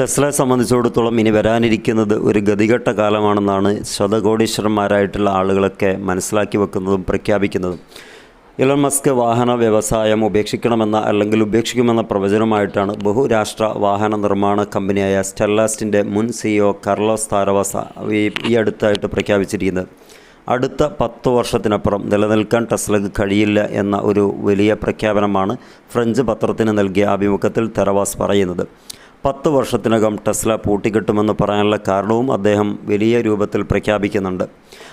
ടെസ്ലയെ സംബന്ധിച്ചിടത്തോളം ഇനി വരാനിരിക്കുന്നത് ഒരു ഗതികെട്ട കാലമാണെന്നാണ് ശതകോടീശ്വരന്മാരായിട്ടുള്ള ആളുകളൊക്കെ മനസ്സിലാക്കി വെക്കുന്നതും പ്രഖ്യാപിക്കുന്നതും. ഇലൺ മസ്ക് വാഹന വ്യവസായം ഉപേക്ഷിക്കണമെന്ന അല്ലെങ്കിൽ ഉപേക്ഷിക്കുമെന്ന പ്രവചനമായിട്ടാണ് ബഹുരാഷ്ട്ര വാഹന നിർമ്മാണ കമ്പനിയായ സ്റ്റെല്ലാസ്റ്റിന്റെ മുൻ സിഇഒ കർലോസ് താരവാസ ഈ അടുത്തായിട്ട് പ്രഖ്യാപിച്ചിരിക്കുന്നത്. അടുത്ത പത്ത് വർഷത്തിനപ്പുറം നിലനിൽക്കാൻ ടെസ്ലക്ക് കഴിയില്ല എന്ന ഒരു വലിയ പ്രഖ്യാപനമാണ് ഫ്രഞ്ച് പത്രത്തിന് നൽകിയ അഭിമുഖത്തിൽ തെറവാസ് പറയുന്നത്. പത്ത് വർഷത്തിനകം ടെസ്ല പൂട്ടിക്കെട്ടുമെന്ന് പറയാനുള്ള കാരണവും അദ്ദേഹം വലിയ രൂപത്തിൽ പ്രഖ്യാപിക്കുന്നുണ്ട്.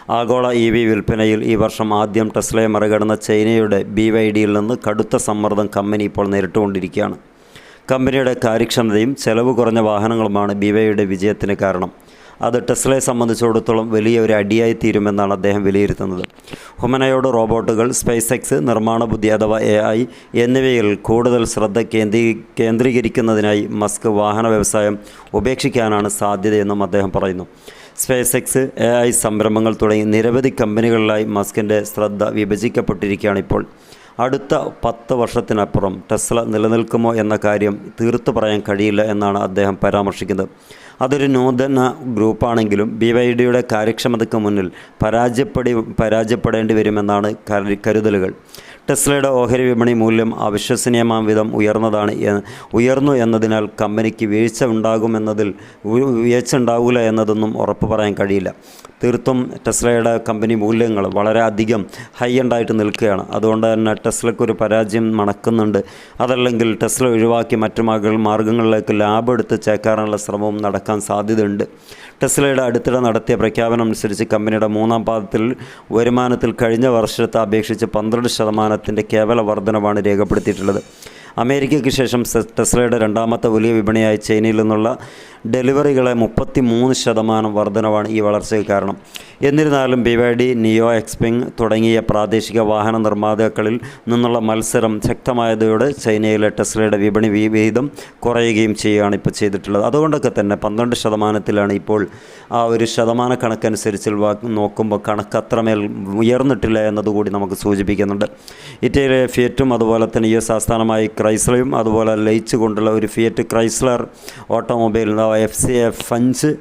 ആഗോള ഇ വി വിൽപ്പനയിൽ ഈ വർഷം ആദ്യം ടെസ്ലയെ മറികടന്ന ചൈനയുടെ ബി വൈ ഡിയിൽ നിന്ന് കടുത്ത സമ്മർദ്ദം കമ്പനി ഇപ്പോൾ നേരിട്ടുകൊണ്ടിരിക്കുകയാണ്. കമ്പനിയുടെ കാര്യക്ഷമതയും ചെലവ് കുറഞ്ഞ വാഹനങ്ങളുമാണ് ബി വൈയുടെ വിജയത്തിന് കാരണം. അത് ടെസ്ലയെ സംബന്ധിച്ചിടത്തോളം വലിയ ഒരു അടിയായി തീരുമെന്നാണ് അദ്ദേഹം വിലയിരുത്തുന്നത്. ഹുമനയോട് റോബോട്ടുകൾ സ്പേസ് എക്സ് നിർമ്മാണ ബുദ്ധി അഥവാ എ ഐ എന്നിവയിൽ കൂടുതൽ ശ്രദ്ധ കേന്ദ്രീ കേന്ദ്രീകരിക്കുന്നതിനായി മസ്ക് വാഹന വ്യവസായം ഉപേക്ഷിക്കാനാണ് സാധ്യതയെന്നും അദ്ദേഹം പറയുന്നു. സ്പേസ് എക്സ് എ ഐ സംരംഭങ്ങൾ തുടങ്ങി നിരവധി കമ്പനികളിലായി മസ്കിന്റെ ശ്രദ്ധ വിഭജിക്കപ്പെട്ടിരിക്കുകയാണ് ഇപ്പോൾ. അടുത്ത പത്ത് വർഷത്തിനപ്പുറം ടെസ്ല നിലനിൽക്കുമോ എന്ന കാര്യം തീർത്തു പറയാൻ കഴിയില്ല എന്നാണ് അദ്ദേഹം പരാമർശിക്കുന്നത്. അതൊരു നൂതന ഗ്രൂപ്പാണെങ്കിലും ബി വൈ ഡിയുടെ കാര്യക്ഷമതയ്ക്ക് മുന്നിൽ പരാജയപ്പെടി പരാജയപ്പെടേണ്ടി വരുമെന്നാണ് കരു- കരുതലുകൾ. ടെസ്ലയുടെ ഓഹരി വിപണി മൂല്യം അവിശ്വസനീയമാം വിധം ഉയർന്നതാണ് ഉയർന്നു എന്നതിനാൽ കമ്പനിക്ക് വീഴ്ച ഉണ്ടാകുമെന്നതിൽ വീഴ്ച ഉണ്ടാവില്ല എന്നതൊന്നും ഉറപ്പ് പറയാൻ കഴിയില്ല. തീർത്തും ടെസ്ലയുടെ കമ്പനി മൂല്യങ്ങൾ വളരെയധികം ഹൈ എൻഡായിട്ട് നിൽക്കുകയാണ്. അതുകൊണ്ട് തന്നെ ടെസ്ലയ്ക്ക് ഒരു പരാജയം മണക്കുന്നുണ്ട് അതല്ലെങ്കിൽ ടെസ്ല ഒഴിവാക്കി മറ്റു മാർഗ മാർഗങ്ങളിലേക്ക് ലാഭം എടുത്ത് ചേക്കാനുള്ള ശ്രമവും നടക്കാൻ സാധ്യതയുണ്ട്. ടെസ്ലയുടെ അടുത്തിടെ നടത്തിയ പ്രഖ്യാപനം അനുസരിച്ച് കമ്പനിയുടെ മൂന്നാം പാദത്തിൽ വരുമാനത്തിൽ കഴിഞ്ഞ വർഷത്തെ അപേക്ഷിച്ച് പന്ത്രണ്ട് ശതമാനത്തിന്റെ കേവല വർധനവാണ് രേഖപ്പെടുത്തിയിട്ടുള്ളത്. അമേരിക്കയ്ക്ക് ശേഷം ടെസ്ലയുടെ രണ്ടാമത്തെ വലിയ വിപണിയായ ചൈനയിൽ നിന്നുള്ള ഡെലിവറികളെ മുപ്പത്തി മൂന്ന് ശതമാനം വർധനവാണ് ഈ വളർച്ചയ്ക്ക് കാരണം. എന്നിരുന്നാലും B Y D NIO Xpeng തുടങ്ങിയ പ്രാദേശിക വാഹന നിർമ്മാതാക്കളിൽ നിന്നുള്ള മത്സരം ശക്തമായതോടെ ചൈനയിലെ ടെസ്ലയുടെ വിപണി വിഹിതം കുറയുകയും ചെയ്യുകയാണ് ഇപ്പോൾ ചെയ്തിട്ടുള്ളത്. അതുകൊണ്ടൊക്കെ തന്നെ പന്ത്രണ്ട് ശതമാനത്തിലാണ് ഇപ്പോൾ ആ ഒരു ശതമാന കണക്കനുസരിച്ച് നോക്കുമ്പോൾ കണക്ക് അത്രമേൽ ഉയർന്നിട്ടില്ല എന്നതുകൂടി നമുക്ക് സൂചിപ്പിക്കുന്നുണ്ട്. ഇറ്റലിയിലെ ഫിയറ്റും അതുപോലെ തന്നെ യു എസ് ആസ്ഥാനമായി ക്രൈസ്ലയും അതുപോലെ ലയിച്ചു കൊണ്ടുള്ള ഒരു Fiat Chrysler automobile F C F ഫഞ്ച്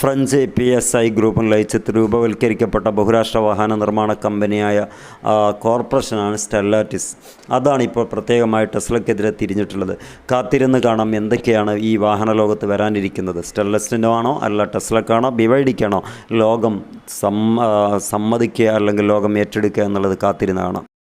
French P S I ഗ്രൂപ്പും ലയിച്ച് രൂപവൽക്കരിക്കപ്പെട്ട ബഹുരാഷ്ട്ര വാഹന നിർമ്മാണ കമ്പനിയായ കോർപ്പറേഷനാണ് സ്റ്റെല്ലാറ്റിസ്. അതാണ് ഇപ്പോൾ പ്രത്യേകമായി ടെസ്ലക്കെതിരെ തിരിഞ്ഞിട്ടുള്ളത്. കാത്തിരുന്ന് കാണാം എന്തൊക്കെയാണ് ഈ വാഹന ലോകത്ത് വരാനിരിക്കുന്നത്. സ്റ്റെല്ലസ്റ്റിന്റെ ആണോ അല്ല ടെസ്ലക്കാണോ? ബിവൈഡിക്കാണോ? ലോകം സമ്മ സമ്മതിക്കുക അല്ലെങ്കിൽ ലോകം ഏറ്റെടുക്കുക എന്നുള്ളത് കാത്തിരുന്ന് കാണാം.